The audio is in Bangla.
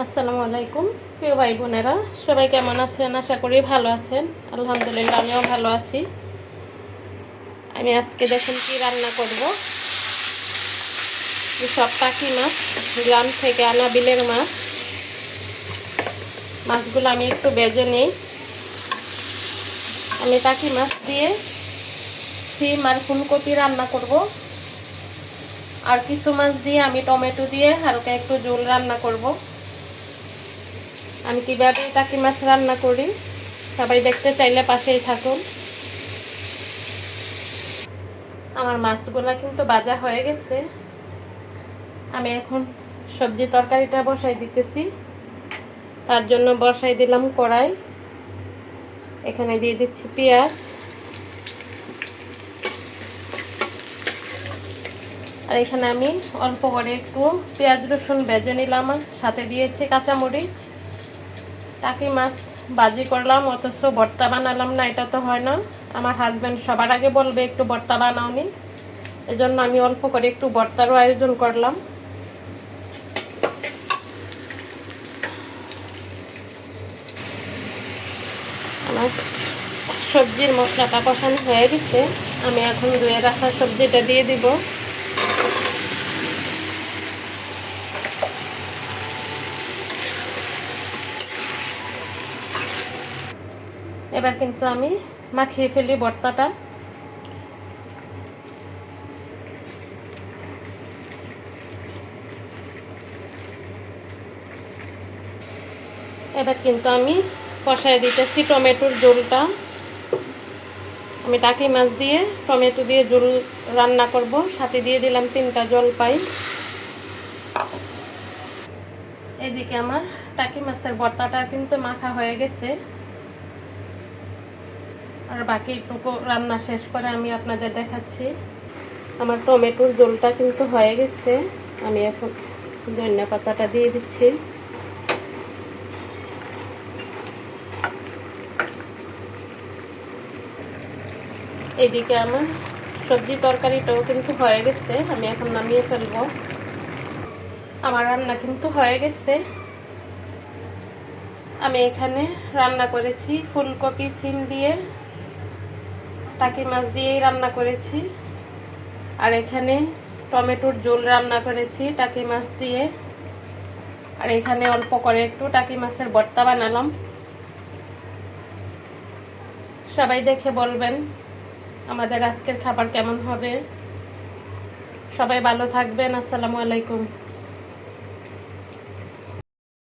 আসসালামু আলাইকুম, প্রিয় ভাই বোনেরা, সবাই কেমন আছেন? আশা করি ভালো আছেন। আলহামদুলিল্লাহ, আমিও ভালো আছি। আমি আজকে দেখুন কি রান্না করব। সব টাকি মাছ, গ্রাম থেকে আনা বিলের মাছ। মাছগুলো আমি একটু বেজে নিই। আমি টাকি মাছ দিয়ে সিম আর ফুলকপি রান্না করব। আর কিছু মাছ দিয়ে আমি টমেটো দিয়ে হালকা একটু ঝোল রান্না করব। আমি কীভাবে টাকি মাছ রান্না করি? সবাই দেখতে চাইলে পাশেই থাকুন। আমার মাছগুলা কিন্তু বাজা হয়ে গেছে। আমি এখন সবজি তরকারিটা বসাই দিতেছি। তার জন্য বসাই দিলাম কড়াই। এখানে দিয়ে দিচ্ছি পেঁয়াজ। আর এখানে আমি অল্প করে একটু পেঁয়াজ রসুন ভেজে নিলাম। সাথে দিয়েছি কাঁচামরিচ। টাকি মাছ বাজি করলাম, অথচ ভর্তা বানালাম না, এটা তো হয় না। আমার হাজব্যান্ড সবার আগে বলবে, একটু ভর্তা বানাওনি এজন্য আমি অল্প করে একটু ভর্তারও আয়োজন করলাম। আমার সবজির মশলাটা কষানো হয়ে গেছে। আমি এখন ধুয়ে রাখা সবজিটা দিয়ে দিব। এবার কিন্তু আমি মাখিয়ে ফেলি ভর্তাটা এবার কিন্তু আমি কষায় দিতেছি টমেটোর ঝোলটা। আমি টাকি মাছ দিয়ে টমেটো দিয়ে ঝোল রান্না করব। সাথে দিয়ে দিলাম তিনটা জলপাই। এদিকে আমার টাকি মাছের ভর্তাটা কিন্তু মাখা হয়ে গেছে। আর বাকিটুকু রান্না শেষ করে আমি আপনাদের দেখাচ্ছি। আমার টমেটোর ঝোলটা কিন্তু হয়ে গেছে। আমি এখন ধনিয়া পাতাটা দিয়ে দিচ্ছি। এদিকে আমার সবজি তরকারিটাও কিন্তু হয়ে গেছে। আমি এখন নামিয়ে ফেলব। আমার রান্না কিন্তু হয়ে গেছে। আমি এখানে রান্না করেছি ফুলকপি, সিম দিয়ে। টাকি মাছ দিয়েই রান্না করেছি। আর এখানে টমেটোর ঝোল রান্না করেছি টাকি মাছ দিয়ে। আর এখানে অল্প করে একটু টাকি মাছের ভর্তা বানালাম। সবাই দেখে বলবেন আমাদের আজকের খাবার কেমন হবে। সবাই ভালো থাকবেন, আসসালামু আলাইকুম।